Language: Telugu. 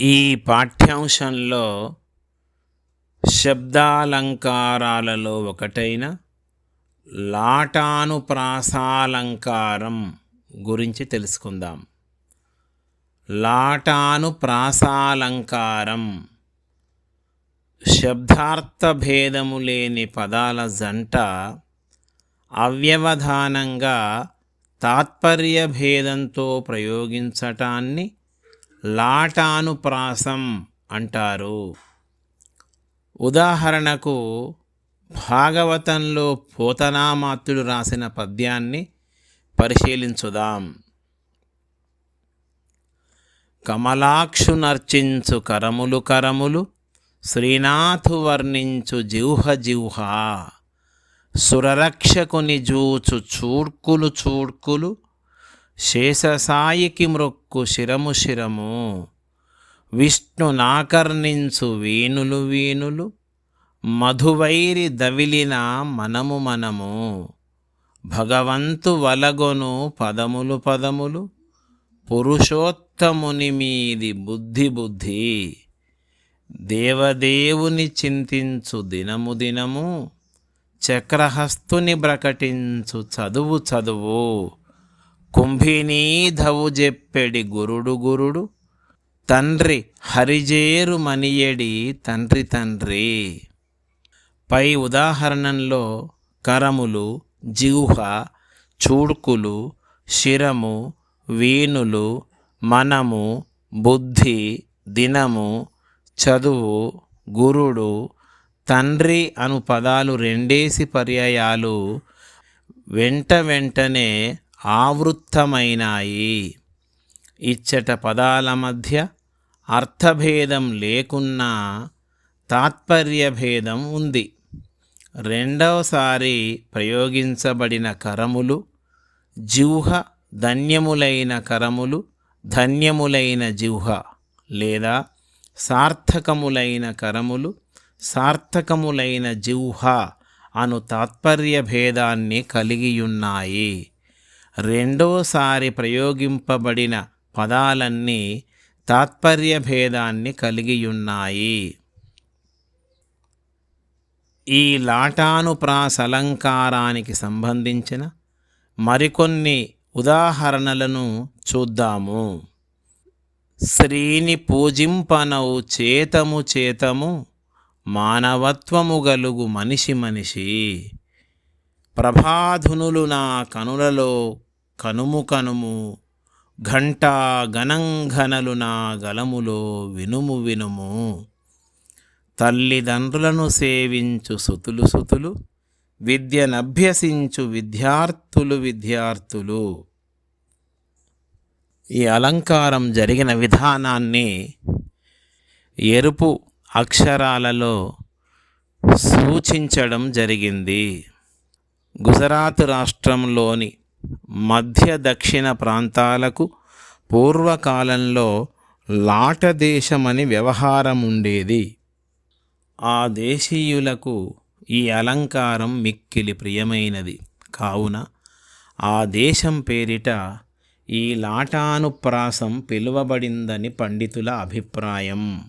ఈ పాఠ్యాంశంలో శబ్దాలంకారాలలో ఒకటైన లాటానుప్రాసాలంకారం గురించి తెలుసుకుందాం. లాటానుప్రాసాలంకారం శబ్దార్థ భేదము లేని పదాల జంట అవ్యవధానంగా తాత్పర్య భేదంతో ప్రయోగించటాన్ని లాటానుప్రాసం అంటారు. ఉదాహరణకు భాగవతంలో పోతనామాత్యుడు రాసిన పద్యాన్ని పరిశీలించుదాం. కమలాక్షు నర్చించు కరములు కరములు శ్రీనాథు వర్ణించు జిహ్వ జిహ్వ సురరక్షకుని జూచు చూడ్కులు చూడ్కులు శేషసాయికి మృక్కు శిరము శిరము. విష్ణు నాకర్ణించు వీణులు వీణులు. మధువైరి దవిలిన మనము మనము. భగవంతు వలగొను పదములు పదములు. పురుషోత్తముని మీది బుద్ధి బుద్ధి. దేవదేవుని చింతించు దినము దినము. చక్రహస్తుని ప్రకటించు చదువు చదువు. కుంభినీధవు చెప్పెడి గురుడు గురుడు తండ్రి హరిజేరు మనియడి తండ్రి తండ్రి. పై ఉదాహరణంలో కరములు జిహ్వ చూడ్కులు శిరము వీణులు మనము బుద్ధి దినము చదువు గురుడు తండ్రి అను పదాలు రెండేసి పర్యాయాలు వెంట వెంటనే ఆవృత్తమైనాయి. ఇచ్చట పదాల మధ్య అర్థభేదం లేకున్నా తాత్పర్యభేదం ఉంది. రెండవసారి ప్రయోగించబడిన కరములు జిహ్వ ధన్యములైన కరములు ధన్యములైన జిహ్వ లేదా సార్థకములైన కరములు సార్థకములైన జిహ్వ అను తాత్పర్య భేదాన్ని కలిగియున్నాయి. రెండోసారి ప్రయోగింపబడిన పదాలన్నీ తాత్పర్య భేదాన్ని కలిగియున్నాయి. ఈ లాటానుప్రాసలంకారానికి సంబంధించిన మరికొన్ని ఉదాహరణలను చూద్దాము. శ్రీని పూజింపనవు చేతము చేతము మానవత్వము గలుగు మనిషి మనిషి. ప్రభాధునులు నా కనులలో కనుము కనుము ఘంటా గణంఘనలు నా గలములో వినుము వినుము. తల్లిదండ్రులను సేవించు సుతులు సుతులు విద్యనభ్యసించు విద్యార్థులు విద్యార్థులు. ఈ అలంకారం జరిగిన విధానాన్ని ఎరుపు అక్షరాలలో సూచించడం జరిగింది. గుజరాత్ రాష్ట్రంలోని మధ్య దక్షిణ ప్రాంతాలకు పూర్వకాలంలో లాట దేశమని వ్యవహారం ఉండేది ఆ దేశీయులకు ఈ అలంకారం మిక్కిలి ప్రియమైనది. కావున ఆ దేశం పేరిట ఈ లాటానుప్రాసం పిలువబడిందని పండితుల అభిప్రాయం.